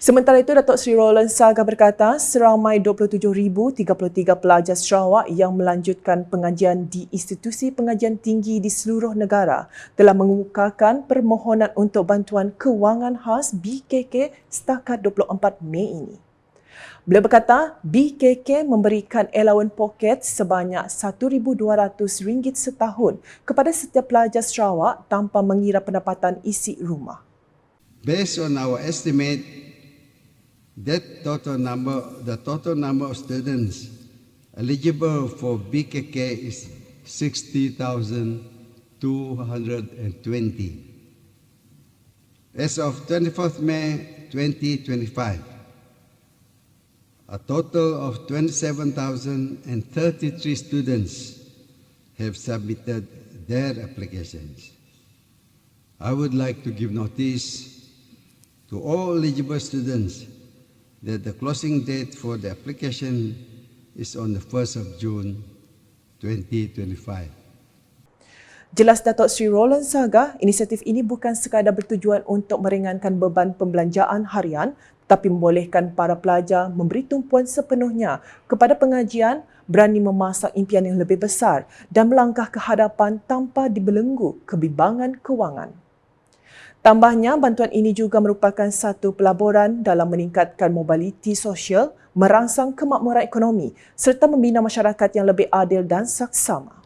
Sementara itu, Datuk Seri Roland Saga berkata seramai 27,033 pelajar Sarawak yang melanjutkan pengajian di institusi pengajian tinggi di seluruh negara telah mengemukakan permohonan untuk bantuan kewangan khas BKK setakat 24 Mei ini. Beliau berkata BKK memberikan allowance pocket sebanyak RM1,200 setahun kepada setiap pelajar Sarawak tanpa mengira pendapatan isi rumah. Based on our estimate, that total number, the total number of students eligible for BKK is 60,220. As of 24th May 2025, a total of 27,033 students have submitted their applications. I would like to give notice to all eligible students that the closing date for the application is on the 1st of June 2025. Jelas Datuk Sri Roland Saga, inisiatif ini bukan sekadar bertujuan untuk meringankan beban pembelanjaan harian tetapi membolehkan para pelajar memberi tumpuan sepenuhnya kepada pengajian, berani memasak impian yang lebih besar dan melangkah ke hadapan tanpa dibelenggu kebimbangan kewangan. Tambahnya, bantuan ini juga merupakan satu pelaburan dalam meningkatkan mobiliti sosial, merangsang kemakmuran ekonomi serta membina masyarakat yang lebih adil dan saksama.